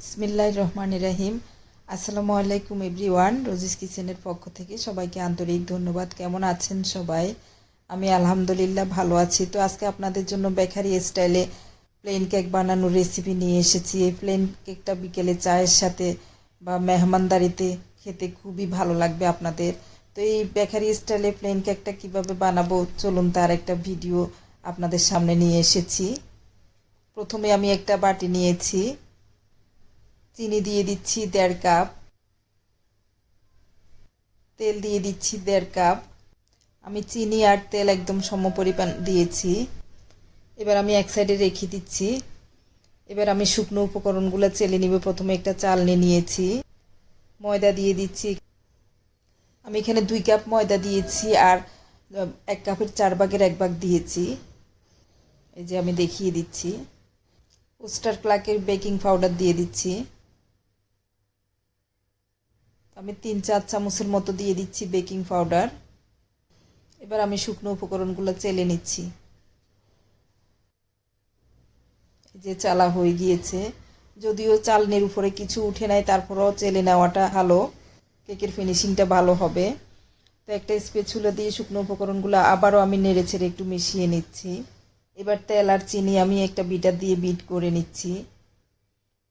বিসমিল্লাহ রহমান রাহিম আসসালামু আলাইকুম এভরিওয়ান, রোজিস কিচেনের পক্ষ থেকে সবাইকে আন্তরিক ধন্যবাদ। কেমন আছেন সবাই? আমি আলহামদুলিল্লাহ ভালো আছি। তো আজকে আপনাদের জন্য বেকারি স্টাইলে প্লেন কেক বানানোর রেসিপি নিয়ে এসেছি। এই প্লেন কেকটা বিকেলে চায়ের সাথে বা মেহমানদারিতে খেতে খুবই ভালো লাগবে আপনাদের। তো এই বেকারি স্টাইলে প্লেন কেকটা কীভাবে বানাবো, চলুন তার একটা ভিডিও আপনাদের সামনে নিয়ে এসেছি। প্রথমে আমি একটা বাটি নিয়েছি। চিনি দিয়ে দিচ্ছি দেড় কাপ। তেল দিয়ে দিচ্ছি দেড় কাপ। আমি চিনি আর তেল একদম সম পরিমাণ দিয়েছি। এবার আমি এক সাইডে রেখে দিচ্ছি। এবার আমি শুকনো উপকরণগুলো চেলে নিব। প্রথমে একটা চালনি নিয়েছি। ময়দা দিয়ে দিচ্ছি। আমি এখানে দুই কাপ ময়দা দিয়েছি আর এক কাপের চার ভাগের এক ভাগ দিয়েছি। এই যে আমি দেখিয়ে দিচ্ছি। ওস্টার ক্লাকের বেকিং পাউডার দিয়ে দিচ্ছি। আমি তিন চার চামচের মতো দিয়ে দিচ্ছি বেকিং পাউডার। এবার আমি শুকনো উপকরণগুলো চেলে নিচ্ছি। যে চালা হয়ে গিয়েছে। যদিও চালনির উপরে কিছু উঠে নাই, তারপরেও চেলে নেওয়াটা ভালো। কেকের ফিনিশিংটা ভালো হবে। তো একটা স্পেচুলা দিয়ে শুকনো উপকরণগুলো আবারও আমি নেড়ে ছেড়ে একটু মিশিয়ে নিচ্ছি। এবার তেল আর চিনি আমি একটা বিটার দিয়ে বিট করে নিচ্ছি।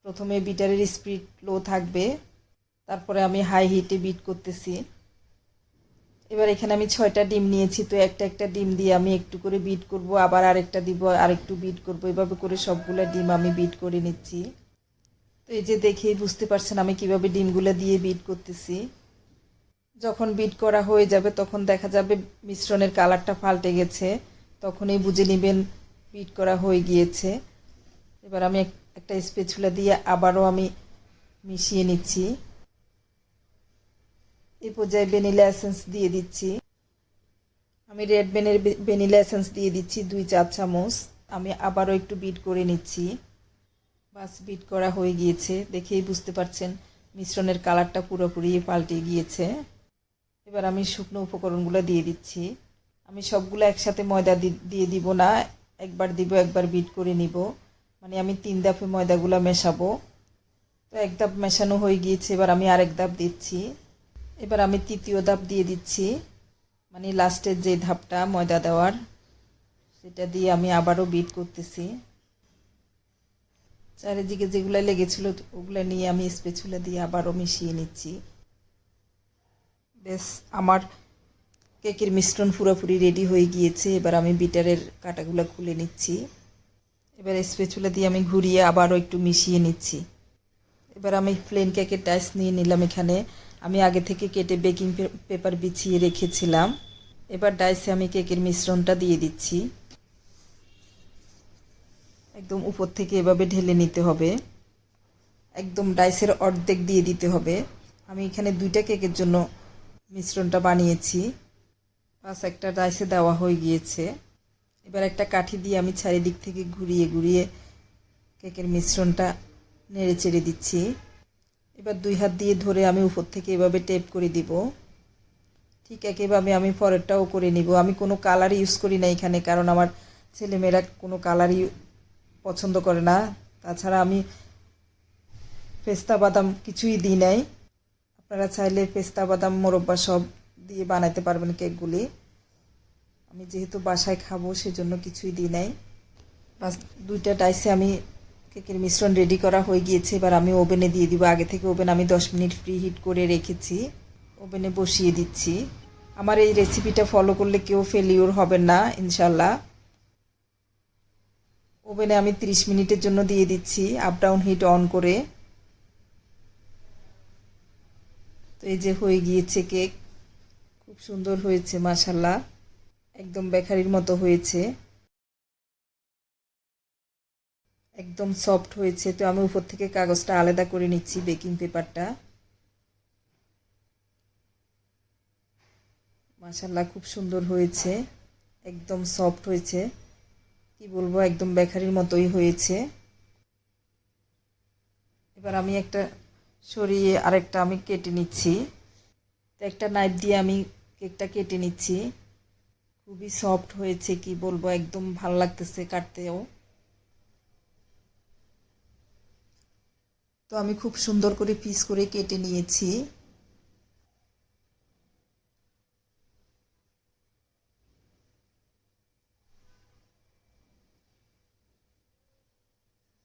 প্রথমে বিটারের স্পিড লো থাকবে। তারপরে আমি হাই হিটে বিট করতেছি। এবার এখানে আমি ছয়টা ডিম নিয়েছি, তো একটা একটা ডিম দিয়ে আমি একটু করে বিট করব, আবার আরেকটা দিব, আরেকটু বিট করব। এভাবে করে সবগুলো ডিম আমি বিট করে নিচ্ছি। তো এই যে দেখেই বুঝতে পারছেন আমি কীভাবে ডিমগুলো দিয়ে বিট করতেছি। যখন বিট করা হয়ে যাবে, তখন দেখা যাবে মিশ্রণের কালারটা পাল্টে গেছে। তখনই বুঝে নেবেন বিট করা হয়ে গিয়েছে। এবার আমি একটা স্পেচুলা দিয়ে আবারও আমি মিশিয়ে নিচ্ছি। এই পর্যায়ে ভ্যানিলা এসেন্স দিয়ে দিচ্ছি। আমি রেড বেনের ভ্যানিলা এসেন্স দিয়ে দিচ্ছি দুই চার চামচ। আমি আবারও একটু বিট করে নিচ্ছি। বাস বিট করা হয়ে গিয়েছে। দেখেই বুঝতে পারছেন, মিশ্রণের কালারটা পুরোপুরি পাল্টে গিয়েছে। এবার আমি শুকনো উপকরণগুলো দিয়ে দিচ্ছি। আমি সবগুলো একসাথে ময়দা দিয়ে দিব না। একবার দিব, একবার বিট করে নিব। মানে আমি তিন ধাপে ময়দাগুলো মেশাবো। তো এক ধাপ মেশানো হয়ে গিয়েছে। এবার আমি আরেক ধাপ দিচ্ছি। এবার আমি তৃতীয় ধাপ দিয়ে দিচ্ছি। মানে লাস্টের যে ধাপটা, ময়দা দেওয়ার, সেটা দিয়ে আমি আবারও বিট করতেছি। চারিদিকে যেগুলো লেগেছিল, ওগুলো নিয়ে আমি স্পেচুলা দিয়ে আবারও মিশিয়ে নিচ্ছি। বেশ, আমার কেকের মিশ্রণ পুরোপুরি রেডি হয়ে গিয়েছে। এবার আমি বিটারের কাটাগুলো খুলে নিচ্ছি। এবার স্পেচুলা দিয়ে আমি ঘুরিয়ে আবারও একটু মিশিয়ে নিচ্ছি। এবার আমি প্লেন কেকের টাইস নিয়ে নিলাম এখানে। আমি আগে থেকে কেটে বেকিং পেপার বিছিয়ে রেখেছিলাম। এবার ডাইসে আমি কেকের মিশ্রণটা দিয়ে দিচ্ছি। একদম উপর থেকে এভাবে ঢেলে নিতে হবে। একদম ডাইসের অর্ধেক দিয়ে দিতে হবে। আমি এখানে দুইটা কেকের জন্য মিশ্রণটা বানিয়েছি। বাস একটা ডাইসে দেওয়া হয়ে গিয়েছে। এবার একটা কাঠি দিয়ে আমি চারিদিক থেকে ঘুরিয়ে ঘুরিয়ে কেকের মিশ্রণটা নেড়ে চেড়ে দিচ্ছি। এবার দুই হাত দিয়ে ধরে আমি উপর থেকে এভাবে টেপ করে দিব। ঠিক একইভাবে আমি পরেরটাও করে নিব। আমি কোনো কালার ইউজ করি না এখানে, কারণ আমার ছেলেমেয়েরা কোনো কালারই পছন্দ করে না। তাছাড়া আমি পেস্তা বাদাম কিছুই দিই নাই। আপনারা চাইলে পেস্তা বাদাম, মোরব্বা সব দিয়ে বানাতে পারবেন কেকগুলি। আমি যেহেতু বাসায় খাব, সেজন্য কিছুই দিই নাই। বাস দুইটা ডাইসে আমি কেকের মিশ্রণ রেডি করা হয়ে গিয়েছে। এবার আমি ওভেনে দিয়ে দিব। আগে থেকে ওভেন আমি দশ মিনিট ফ্রি হিট করে রেখেছি। ওভেনে বসিয়ে দিচ্ছি। আমার এই রেসিপিটা ফলো করলে কেউ ফেলিওর হবেন না ইনশাল্লাহ ওভেনে আমি 30 মিনিটের জন্য দিয়ে দিচ্ছি আপ ডাউন হিট অন করে। তো এই যে হয়ে গিয়েছে কেক খুব সুন্দর হয়েছে মাশাল্লাহ একদম বেকারির মতো হয়েছে। একদম সফট হয়েছে। তো আমি উপর থেকে কাগজটা আলাদা করে নিচ্ছি বেকিং পেপারটা মাশাল্লাহ খুব সুন্দর হয়েছে। একদম সফট হয়েছে। কি বলব, একদম বেকারির মতোই হয়েছে। এবার আমি একটা সরিয়ে আরেকটা আমি কেটে নিচ্ছি। তো একটা নাইফ দিয়ে আমি কেকটা কেটে নিচ্ছি। খুবই সফট হয়েছে, কি বলব, একদম ভালো লাগতেছে কাটতেও। তো আমি খুব সুন্দর করে পিস করে কেটে নিয়েছি।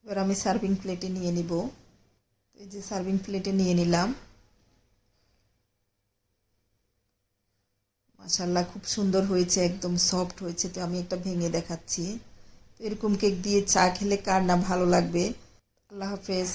এবার আমি সার্ভিং প্লেটে নিয়ে নিব। এই যে সার্ভিং প্লেটে নিয়ে নিলাম। মাশাল্লাহ খুব সুন্দর হয়েছে, একদম সফট হয়েছে। তো আমি একটা ভেঙে দেখাচ্ছি। তো এরকম কেক দিয়ে চা খেলে কার না ভালো লাগবে? আল্লাহ হাফেজ।